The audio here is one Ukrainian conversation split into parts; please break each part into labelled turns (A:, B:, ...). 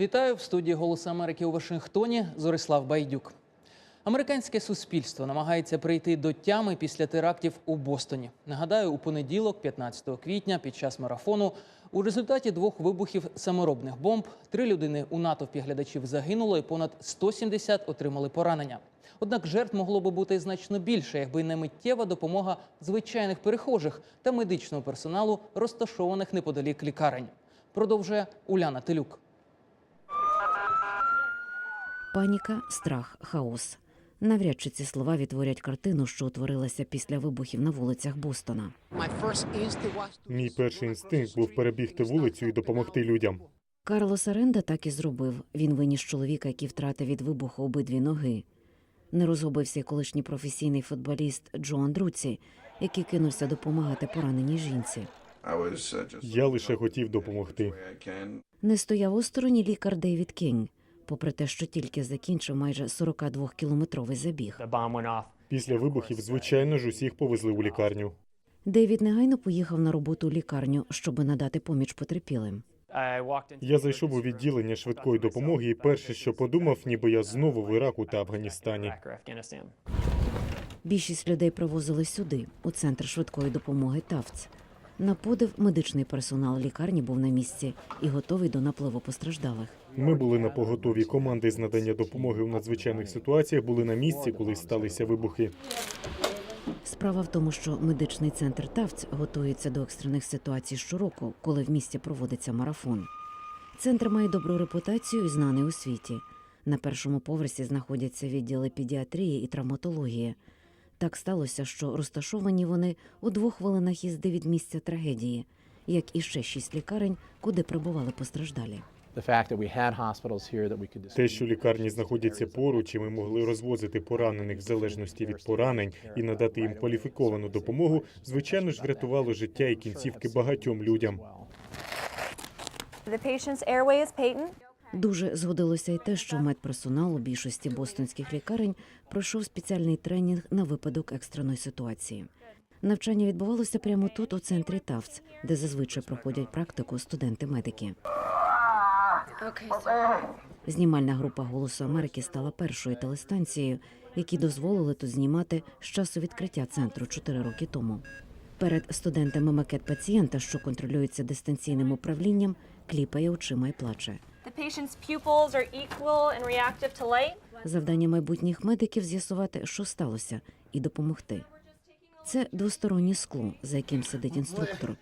A: Вітаю в студії «Голос Америки у Вашингтоні. Зорислав Байдюк. Американське суспільство намагається прийти до тями після терактів у Бостоні. Нагадаю, у понеділок, 15 квітня, під час марафону, у результаті двох вибухів саморобних бомб три людини у натовпі глядачів загинуло і понад 170 отримали поранення. Однак жертв могло би бути значно більше, якби не миттєва допомога звичайних перехожих та медичного персоналу, розташованих неподалік лікарень. Продовжує Уляна Телюк.
B: Паніка, страх, хаос. Навряд чи ці слова відтворять картину, що утворилася після вибухів на вулицях Бостона.
C: Мій перший інстинкт був перебігти вулицю і допомогти людям.
B: Карлос Аренда так і зробив. Він виніс чоловіка, який втратив від вибуху обидві ноги. Не розгубився й колишній професійний футболіст Джо Андруці, який кинувся допомагати пораненій жінці.
C: Я лише хотів допомогти.
B: Не стояв осторонь лікар Дейвід Кінг, попри те, що тільки закінчив майже 42-кілометровий забіг.
D: The bomb went off.
C: Після вибухів, звичайно ж, усіх повезли у лікарню.
B: Дейвід негайно поїхав на роботу у лікарню, щоб надати поміч потерпілим.
C: Я зайшов у відділення швидкої допомоги, і перше, що подумав, ніби я знову в Іраку та Афганістані.
B: Більшість людей привозили сюди, у центр швидкої допомоги Тавц. На подив медичний персонал лікарні був на місці і готовий до напливу постраждалих.
C: Ми були на поготові. Команди з надання допомоги у надзвичайних ситуаціях були на місці, коли сталися вибухи.
B: Справа в тому, що медичний центр Тавц готується до екстрених ситуацій щороку, коли в місті проводиться марафон. Центр має добру репутацію і знаний у світі. На першому поверсі знаходяться відділи педіатрії і травматології. Так сталося, що розташовані вони у двох хвилинах їзди від місця трагедії, як і ще шість лікарень, куди прибували постраждалі.
E: The fact that we had hospitals here that we could
C: Те, що лікарні знаходяться поруч, і ми могли розвозити поранених в залежності від поранень і надати їм кваліфіковану допомогу, звичайно ж, врятувало життя і кінцівки багатьом людям.
F: The patient's airway is patent.
B: Дуже згодилося й те, що медперсонал у більшості бостонських лікарень пройшов спеціальний тренінг на випадок екстреної ситуації. Навчання відбувалося прямо тут, у центрі Тавц, де зазвичай проходять практику студенти-медики. Знімальна група Голосу Америки стала першою телестанцією, які дозволили тут знімати з часу відкриття центру 4 роки тому. Перед студентами макет пацієнта, що контролюється дистанційним управлінням, кліпає очима і плаче. Завдання майбутніх медиків з'ясувати, що сталося, і допомогти. Це двостороннє скло, за яким сидить інструктор.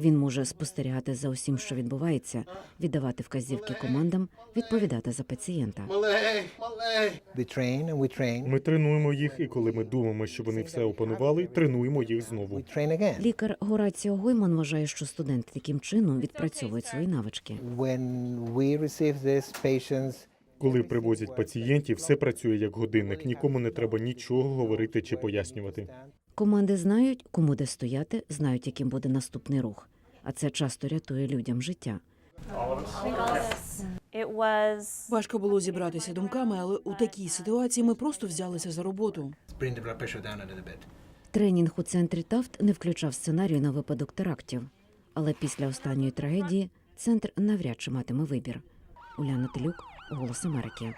B: Він може спостерігати за усім, що відбувається, віддавати вказівки командам, відповідати за пацієнта.
C: Ми тренуємо їх, і коли ми думаємо, що вони все опанували, тренуємо їх знову.
B: Лікар Гораціо Гойман вважає, що студенти таким чином відпрацьовують свої навички.
C: Коли привозять пацієнтів, все працює як годинник. Нікому не треба нічого говорити чи пояснювати.
B: Команди знають, кому де стояти, знають, яким буде наступний рух. А це часто рятує людям життя.
G: Важко було зібратися думками, але у такій ситуації ми просто взялися за роботу.
B: Тренінг у центрі Тафт не включав сценарію на випадок терактів. Але після останньої трагедії центр навряд чи матиме вибір. Уляна Телюк, Голос Америки.